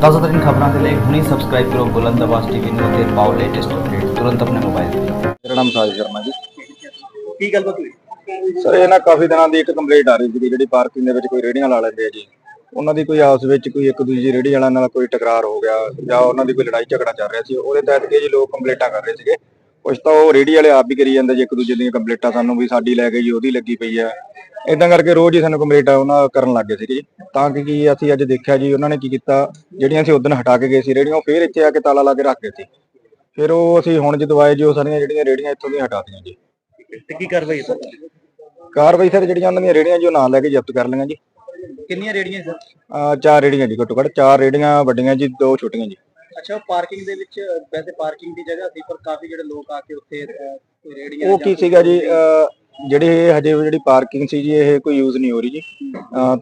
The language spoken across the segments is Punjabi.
ਤਾਜ਼ਾ ਤਰੀਨ ਖਬਰਾਂ ਦੇ ਲਈ ਹੁਣੇ ਸਬਸਕ੍ਰਾਈਬ ਕਰੋ ਬੁਲੰਦ ਆਵਾਜ਼ ਟੀਵੀ ਨੂੰ ਅਤੇ ਪਾਓ ਲੇਟੈਸਟ ਅਪਡੇਟ ਤੁਰੰਤ ਆਪਣੇ ਮੋਬਾਈਲ ਤੇ। ਮੇਰਾ ਨਾਮ ਸਾਜ ਸ਼ਰਮਾ ਜੀ। ਕੀ ਗੱਲਬਾਤ ਹੋਈ? ਸਰ ਇਹ ਨਾ ਕਾਫੀ ਦਿਨਾਂ ਦੀ ਇੱਕ ਕੰਪਲੇਂਟ ਆ ਰਹੀ ਸੀ ਜਿਹੜੀ ਪਾਰਕਿੰਗ ਦੇ ਵਿੱਚ ਕੋਈ ਰੇਹੜੀਆਂ ਲਾ ਲੈਂਦੇ ਆ ਜੀ। ਉਹਨਾਂ ਦੀ ਕੋਈ ਆਪਸ ਵਿੱਚ ਕੋਈ ਇੱਕ ਦੂਜੀ ਰੇਹੜੀ ਵਾਲਿਆਂ ਨਾਲ ਕੋਈ ਟਕਰਾਰ ਹੋ ਗਿਆ ਜਾਂ ਉਹਨਾਂ ਦੀ ਕੋਈ ਲੜਾਈ ਝਗੜਾ ਚੱਲ ਰਿਹਾ ਸੀ। ਉਹਦੇ ਤਹਿਤ ਕਿ ਜੀ ਲੋਕ ਕੰਪਲੇਂਟਾਂ ਕਰ ਰਹੇ ਸੀਗੇ। ਕੁਝ ਤਾਂ ਉਹ ਰੇਹੜੀ ਵਾਲੇ ਆਪ ਵੀ ਕਰੀ ਜਾਂਦੇ ਜੀ ਇੱਕ ਦੂਜੇ ਦੀਆਂ ਕੰਪਲੇਂਟਾਂ ਸਾਨੂੰ ਵੀ ਸਾਡੀ ਲੈ ਗਈ ਜੀ ਉਹਦੀ ਲੱਗੀ ਪਈ ਆ। ਇਦਾਂ ਕਰਕੇ ਰੋਜ਼ ਹੀ ਸਾਨੂੰ ਕੰਪਲੇਂਟਾਂ ਉਹਨਾਂ ਕਰਨ ਲੱਗ ਗਏ ਸੀਗੇ ਜੀ। ਤਾਂ ਕਿ ਕੀ ਅਸੀਂ ਅੱਜ ਦੇਖਿਆ ਜੀ ਉਹਨਾਂ ਨੇ ਕੀ ਕੀਤਾ ਜਿਹੜੀਆਂ ਅਸੀਂ ਉਦੋਂ ਹਟਾ ਕੇ ਗਏ ਸੀ ਰੇਹੜੀਆਂ ਉਹ ਫੇਰ ਇੱਥੇ ਆ ਕੇ ਤਾਲਾ ਲਾ ਕੇ ਰੱਖ ਗਏ ਸੀ। ਫਿਰ ਉਹ ਅਸੀਂ ਹੁਣ ਜਦੋਂ ਆਏ ਜੀ ਉਹ ਸਾਰੀਆਂ ਜਿਹੜੀਆਂ ਰੇਹੜੀਆਂ ਇੱਥੋਂ ਦੀਆਂ ਹਟਾਤੀਆਂ ਜੀ। ਤੇ ਕੀ ਕਾਰਵਾਈ ਸਰ? ਕਾਰਵਾਈ ਸਰ ਜਿਹੜੀਆਂ ਉਹਨਾਂ ਦੀਆਂ ਰੇੜੀਆਂ ਜੋ ਨਾਲ ਲੈ ਕੇ ਜ਼ਬਤ ਕਰ ਲਈਆਂ ਜੀ। ਕਿੰਨੀਆਂ ਰੇੜੀਆਂ ਸਰ? ਚਾਰ ਰੇੜੀਆਂ ਜੀ ਘੱਟੋ ਘੱਟ ਚਾਰ ਰੇੜੀਆਂ ਵੱਡੀਆਂ ਜੀ ਦੋ ਛੋਟੀਆਂ ਜੀ। ਅੱਛਾ ਪਾਰਕਿੰਗ ਦੇ ਵਿੱਚ ਵੈਸੇ ਪਾਰਕਿੰਗ ਦੀ ਜਗ੍ਹਾ ਸੀ ਪਰ ਕਾਫੀ ਜਿਹੜੇ ਲੋਕ ਆ ਕੇ ਉੱਥੇ ਕੋਈ ਰੇੜੀਆਂ ਉਹ ਕੀ ਸੀਗਾ ਜੀ ਜਿਹੜੇ ਇਹ ਹਜੇ ਜਿਹੜੀ ਪਾਰਕਿੰਗ ਸੀ ਜੀ ਇਹ ਕੋਈ ਯੂਜ਼ ਨਹੀਂ ਹੋ ਰਹੀ ਜੀ।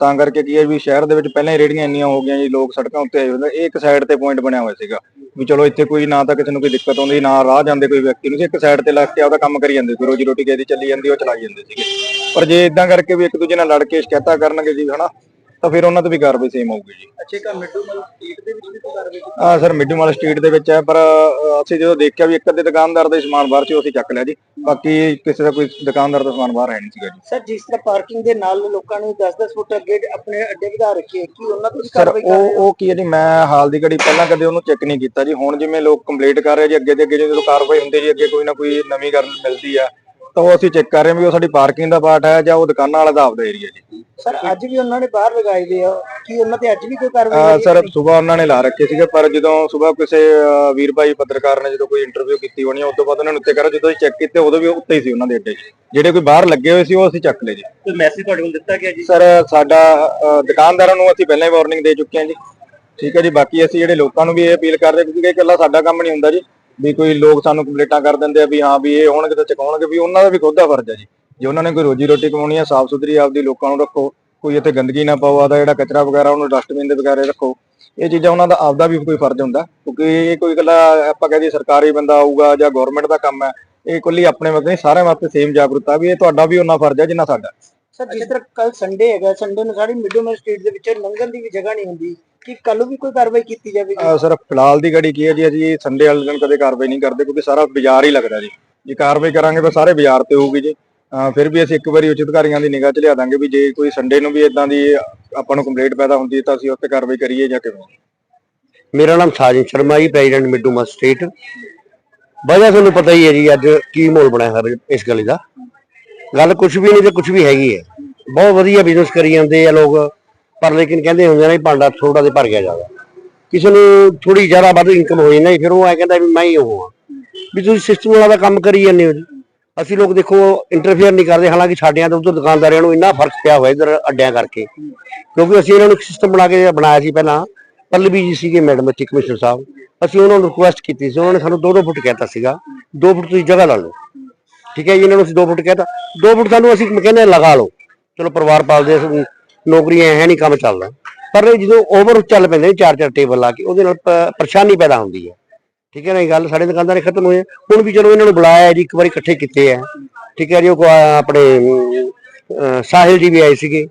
ਤਾਂ ਕਰਕੇ ਕੀ ਹੈ ਵੀ ਸ਼ਹਿਰ ਦੇ ਵਿੱਚ ਪਹਿਲਾਂ ਹੀ ਰੇੜੀਆਂ ਇੰਨੀਆਂ ਹੋ ਗਈਆਂ ਜੀ ਲੋਕ ਸੜਕਾਂ ਉੱਤੇ ਆਏ ਹੁੰਦੇ ਇਹ ਇੱਕ ਸਾਈਡ ਤੇ ਪੁਆਇੰਟ ਬਣਿਆ ਹੋਇਆ ਸੀਗਾ ਵੀ ਚਲੋ ਇੱਥੇ ਕੋਈ ਨਾ ਤਾਂ ਕਿਸੇ ਨੂੰ ਕੋਈ ਦਿੱਕਤ ਆਉਂਦੀ ਨਾ ਰਾਹ ਜਾਂਦੇ ਕੋਈ ਵਿਅਕਤੀ ਨੂੰ। ਸੀ ਇੱਕ ਸਾਈਡ ਤੇ ਲੱਗ ਕੇ ਆਪਦਾ ਕੰਮ ਕਰੀ ਜਾਂਦੇ ਸੀ ਰੋਜੀ ਰੋਟੀ ਕਿਸੇ ਦੀ ਚੱਲੀ ਜਾਂਦੀ ਉਹ ਚਲਾਈ ਜਾਂਦੇ ਸੀਗੇ। ਪਰ ਜੇ ਇਦਾਂ ਕਰਕੇ ਵੀ ਇੱਕ ਦੂਜੇ ਨਾਲ ਲੜ ਕੇ ਸ਼ਿਕਾਇਤਾਂ ਕਰਨਗੇ ਜੀ ਹਨਾ ਤਾਂ ਫਿਰ ਉਹਨਾਂ ਤੇ ਵੀ ਕਾਰਵਾਈ ਸੇਮ ਹੋਊਗੀ ਜੀ। ਅੱਛੇ ਕਾ ਮਿੱਡੂ ਮਲ ਸਟਰੀਟ ਦੇ ਵਿੱਚ ਵੀ ਕੋਈ ਕਾਰਵਾਈ ਕੀਤੀ? ਆ ਸਰ ਮਿੱਡੂਮਲ ਸਟਰੀਟ ਦੇ ਵਿੱਚ ਹੈ ਪਰ ਅਸੀਂ ਜਦੋਂ ਦੇਖਿਆ ਵੀ ਇੱਕ ਅੱਧੇ ਦੁਕਾਨਦਾਰ ਦਾ ਹੀ ਸਮਾਨ ਬਾਹਰ ਸੀ ਉਹ ਅਸੀਂ ਚੱਕ ਲਿਆ ਜੀ। ਬਾਕੀ ਕਿਸੇ ਦਾ ਕੋਈ ਦੁਕਾਨਦਾਰ ਦਾ ਸਮਾਨ ਬਾਹਰ ਹੈ ਨਹੀਂ ਸੀਗਾ ਜੀ। ਸਰ ਜਿਸ ਤਰ੍ਹਾਂ ਪਾਰਕਿੰਗ ਦੇ ਨਾਲ ਲੋਕਾਂ ਨੇ 10-10 ਫੁੱਟ ਅੱਗੇ ਆਪਣੇ ਅੱਡੇ ਵਧਾ ਰੱਖੇ ਕੀ ਉਹਨਾਂ ਤੋਂ ਵੀ ਸਰ ਕਾਰਵਾਈ ਕਰ ਉਹ ਉਹ ਕੀ ਹੈ ਜੀ ਮੈਂ ਹਾਲ ਦੀ ਘੜੀ ਪਹਿਲਾਂ ਕਦੇ ਉਹਨੂੰ ਚੈੱਕ ਨਹੀਂ ਕੀਤਾ ਜੀ। ਹੁਣ ਜਿਵੇਂ ਲੋਕ ਕੰਪਲੀਟ ਕਰ ਰਹੇ ਜੀ ਅੱਗੇ ਦੇ ਅੱਗੇ ਜਦੋਂ ਕਾਰਵਾਈ ਹੁੰਦੀ ਜੀ ਅੱਗੇ ਕੋਈ ਨਾ ਕੋਈ ਨਵੀਂ ਗੱਲ ਮਿਲਦੀ ਆ। ਤਾਂ ਉਹ ਅਸੀਂ ਚੈੱਕ ਕਰ ਰਹੇ ਹਾਂ ਵੀ ਉਹ ਸਾਡੀ ਪਾਰਕਿੰਗ ਦਾ ਪਾਰਟ ਹੈ ਜਾਂ ਉਹ ਦੁਕਾਨਾਂ ਵਾਲਾ ਦਾ ਆਪਦਾ ਏਰੀਆ ਜੀ। ਸਰ ਅੱਜ ਵੀ ਉਹਨਾਂ ਨੇ ਬਾਹਰ ਲਗਾਏ ਦੇ ਆ। ਕੀ ਉਹਨਾਂ ਤੇ ਅੱਜ ਵੀ ਕੋਈ ਕਾਰਵਾਈ ਅਹ ਹੋਈ ਸਰ ਸਵੇਰ ਉਹਨਾਂ ਨੇ ਲਾ ਰੱਖੇ ਸੀਗੇ ਪਰ ਜਦੋਂ ਸਵੇਰ ਕਿਸੇ ਅਹ, ਵੀਰ ਭਾਈ ਪੱਤਰਕਾਰ ਨੇ ਜਦੋਂ ਕੋਈ ਇੰਟਰਵਿਊ ਕੀਤੀ ਹੋਣੀ ਉਸ ਤੋਂ ਬਾਅਦ ਉਹਨਾਂ ਨੂੰ ਉੱਤੇ ਕਰੋ ਜਦੋਂ ਅਸੀਂ ਚੈੱਕ ਕੀਤੇ ਉਦੋਂ ਵੀ ਉੱਤੇ ਹੀ ਸੀ ਉਹਨਾਂ ਦੇ ਅੱਡੇ 'ਚ। ਜਿਹੜੇ ਕੋਈ ਬਾਹਰ ਲੱਗੇ ਹੋਏ ਸੀ ਉਹ ਅਸੀਂ ਚੱਕ ਲਏ ਜੀ। ਕੋਈ ਮੈਸੇਜ ਤੁਹਾਡੇ ਕੋਲ ਦਿੱਤਾ ਗਿਆ ਜੀ? ਸਰ ਸਾਡਾ ਅਹ, ਦੁਕਾਨਦਾਰਾਂ ਨੂੰ ਅਸੀਂ ਪਹਿਲਾਂ ਹੀ ਵਾਰਨਿੰਗ ਦੇ ਚੁੱਕੇ ਹਾਂ ਜੀ। ਠੀਕ ਹੈ ਜੀ ਬਾਕੀ ਅਸੀਂ ਜਿਹੜੇ ਲੋਕਾਂ ਨੂੰ ਵੀ ਇਹ ਅਪੀਲ ਕਰਦੇ ਕਿਉਂਕਿ ਇਹ ਇਕੱਲਾ ਸਾਡਾ ਕੰਮ ਨਹੀਂ ਹੁੰਦਾ ਜੀ। ਵੀ ਕੋਈ ਲੋਕ ਸਾਨੂੰ ਕੰਪਲੇਂਟਾਂ ਕਰ ਦਿੰਦੇ ਆ ਵੀ ਹਾਂ ਵੀ ਇਹ ਹੋਣਗੇ ਤਾਂ ਚੁਕਾਉਣਗੇ, ਵੀ ਉਹਨਾਂ ਦਾ ਵੀ ਖੁਦ ਦਾ ਫਰਜ਼ ਹੈ ਜੀ। ਜੇ ਉਹਨਾਂ ਨੇ ਕੋਈ ਰੋਜੀ ਰੋਟੀ ਕਮਾਉਣੀ ਹੈ ਸਾਫ਼ ਸੁਥਰੀ ਆਪਦੀ ਲੋਕਾਂ ਨੂੰ ਰੱਖੋ, ਕੋਈ ਇੱਥੇ ਗੰਦਗੀ ਨਾ ਪਾਓ ਆਦਾ ਜਿਹੜਾ ਕਚਰਾ ਵਗੈਰਾ ਉਹਨੂੰ ਡਸਟਬਿਨ ਦੇ ਵਗੈਰਾ ਰੱਖੋ, ਇਹ ਚੀਜ਼ਾਂ ਉਹਨਾਂ ਦਾ ਆਪਦਾ ਵੀ ਕੋਈ ਫਰਜ਼ ਹੁੰਦਾ, ਕਿਉਂਕਿ ਇਹ ਕੋਈ ਇਕੱਲਾ ਆਪਾਂ ਕਹਿੰਦੇ ਸਰਕਾਰੀ ਬੰਦਾ ਆਊਗਾ ਜਾਂ ਗਵਰਨਮੈਂਟ ਦਾ ਕੰਮ ਹੈ, ਇਹ ਕੁੱਲੀ ਆਪਣੇ ਵਾਸਤੇ ਨਹੀਂ, ਸਾਰਿਆਂ ਵਾਸਤੇ ਸੇਮ ਜਾਗਰੂਕਤਾ ਵੀ ਇਹ ਤੁਹਾਡਾ ਵੀ ਉਹਨਾਂ ਫਰਜ਼ ਹੈ ਜਿੰਨਾ ਸਾਡਾ। ਸਰ ਜਿਸ ਤਰ੍ਹਾਂ ਕੱਲ ਸੰਡੇ ਹੈਗਾ ਸੰਡੇ ਨੂੰ ਸਾਡੀ ਮਿੱਡੂ ਮਲ ਸਟਰੀਟ ਦੇ ਵਿੱਚ ਲੰਘਣ ਦੀ ਵੀ ਜਗ੍ਹਾ ਨਹੀਂ ਹੁੰਦੀ। ਕਿ ਕੱਲ ਵੀ ਕੋਈ ਕਾਰਵਾਈ ਕੀਤੀ ਜਾਵੇਗੀ? ਸਰ ਫਿਲਹਾਲ ਦੀ ਘੜੀ ਕੀ ਹੈ ਜੀ ਅਸੀਂ ਸੰਡੇ ਵਾਲੇ ਦਿਨ ਕਦੇ ਕਾਰਵਾਈ ਨਹੀਂ ਕਰਦੇ ਕਿਉਂਕਿ ਸਾਰਾ ਬਾਜ਼ਾਰ ਹੀ ਲੱਗਦਾ ਜੀ। ਜੇ ਕਾਰਵਾਈ ਕਰਾਂਗੇ ਤਾਂ ਸਾਰੇ ਬਾਜ਼ਾਰ ਤੇ ਹੋਊਗੀ ਜੀ। ਫਿਰ ਵੀ ਅਸੀਂ ਇੱਕ ਵਾਰੀ ਉੱਚ ਅਧਿਕਾਰੀਆਂ ਦੀ ਨਿਗਾਹ 'ਚ ਲਿਆ ਦਾਂਗੇ ਵੀ ਜੇ ਕੋਈ ਸੰਡੇ ਨੂੰ ਵੀ ਇਦਾਂ ਦੀ ਆਪਾਂ ਨੂੰ ਕੰਪਲੇਂਟ ਪੈਦਾ ਹੁੰਦੀ ਹੈ ਤਾਂ ਅਸੀਂ ਉਸ ਤੇ ਕਾਰਵਾਈ ਕਰੀਏ ਜਾਂ ਕਿਵੇਂ? ਮੇਰਾ ਨਾਮ ਸਾਜਨ Sharma ji president Middu must state ਵਜ੍ਹਾ ਤੁਹਾਨੂੰ ਪਤਾ ਹੀ ਹੈ ਜੀ ਅੱਜ ਕੀ ਮਾਹੌਲ ਬਣਿਆ ਹਰ ਇਸ ਗਲੀ ਦਾ? ਗੱਲ ਕੁਝ ਵੀ ਨਹੀਂ ਤੇ ਕੁਝ ਵੀ ਹੈਗੀ ਹੈ। ਬਹੁਤ ਵਧੀਆ ਬਿਜ਼ਨਸ ਕਰੀ ਜਾਂਦੇ ਆ ਲੋਕ, ਪਰ ਲੇਕਿਨ ਕਹਿੰਦੇ ਹੁੰਦੇ ਨੇ ਭਾਂਡਾ ਥੋੜਾ ਤੇ ਭਰ ਗਿਆ ਜ਼ਿਆਦਾ। ਕਿਸੇ ਨੂੰ ਥੋੜੀ ਜ਼ਿਆਦਾ ਵੱਧ ਇਨਕਮ ਹੋ ਜਾਂਦੀ, ਫਿਰ ਉਹ ਐ ਕਹਿੰਦਾ ਵੀ ਮੈਂ ਹੀ ਉਹ ਹਾਂ। ਵੀ ਤੁਸੀਂ ਸਿਸਟਮ ਵਾਲਾ ਕੰਮ ਕਰੀ ਜਾਂਦੇ ਹੋ ਜੀ। ਅਸੀਂ ਲੋਕ ਦੇਖੋ ਇੰਟਰਫੇਅਰ ਨਹੀਂ ਕਰਦੇ, ਹਾਲਾਂਕਿ ਸਾਡਿਆਂ ਤੇ ਉਧਰ ਦੁਕਾਨਦਾਰਾਂ ਨੂੰ ਇੰਨਾ ਫ਼ਰਕ ਪਿਆ ਹੋਇਆ ਇਧਰ ਅੱਡਿਆਂ ਕਰਕੇ। ਕਿਉਂਕਿ ਅਸੀਂ ਇਹਨਾਂ ਨੂੰ ਇੱਕ ਸਿਸਟਮ ਬਣਾ ਕੇ ਬਣਾਇਆ ਸੀ ਪਹਿਲਾਂ। ਪੱਲਵੀ ਜੀ ਸੀਗੇ ਮੈਡਮ ਇੱਥੇ ਕਮਿਸ਼ਨਰ ਸਾਹਿਬ। ਅਸੀਂ ਉਹਨਾਂ ਨੂੰ ਰਿਕੁਐਸਟ ਕੀਤੀ ਸੀ, ਉਹਨਾਂ ਨੇ ਸਾਨੂੰ 2-2 ਫੁੱਟ ਕਹਿਤਾ ਸੀਗਾ। 2 ਫੁੱਟ ਤੁਸੀਂ ਜਗ੍ਹਾ ਲਾ ਲਓ। ਠੀਕ ਹੈ ਜੀ ਇਹਨਾਂ ਨੂੰ ਅਸੀਂ 2 ਫੁੱਟ ਕਹਿਤਾ। 2 ਫੁੱਟ ਸਾਨੂੰ ਅਸੀਂ ਕਹਿੰਦੇ ਲਗਾ ਲਓ। ਚਲੋ ਪਰਿਵਾਰ ਪਾਲਦੇ ਅਸੀਂ, ਨੌਕਰੀਆਂ ਹੈ ਨਹੀਂ ਕੰਮ ਚੱਲਦਾ। ਪਰ ਜਦੋਂ ਓਵਰ ਚੱਲ ਪੈਂਦੇ ਨੇ ਚਾਰ ਚਾਰ ਟੇਬਲ ਲਾ ਕੇ ਉਹਦੇ ਨਾਲ ਪਰੇਸ਼ਾਨੀ ਪੈਦਾ ਹੁੰਦੀ ਹੈ। ਠੀਕ ਹੈ ਨਾ ਇਹ ਗੱਲ ਸਾਡੇ ਦੁਕਾਨਦਾਰ ਖਤਮ ਹੋਏ ਹੁਣ ਵੀ ਚਲੋ ਇਹਨਾਂ ਨੂੰ ਬੁਲਾਇਆ ਜੀ ਇੱਕ ਵਾਰੀ ਇਕੱਠੇ ਕੀਤੇ ਆ। ਠੀਕ ਹੈ ਜੀ ਉਹ ਆਪਣੇ ਅਮ, ਸਾਹਿਲ ਜੀ ਵੀ ਆਏ ਸੀਗੇ।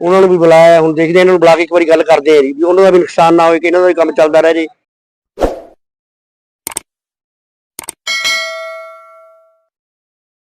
ਉਹਨਾਂ ਨੂੰ ਵੀ ਬੁਲਾਇਆ ਹੁਣ ਦੇਖਦੇ ਹਾਂ ਇਹਨਾਂ ਨੂੰ ਬੁਲਾ ਕੇ ਇੱਕ ਵਾਰੀ ਗੱਲ ਕਰਦੇ ਆ ਜੀ ਵੀ ਉਹਨਾਂ ਦਾ ਵੀ ਨੁਕਸਾਨ ਨਾ ਹੋਏ ਕਿ ਇਹਨਾਂ ਦਾ ਵੀ ਕੰਮ ਚੱਲਦਾ ਰਹੇ। ਜੀ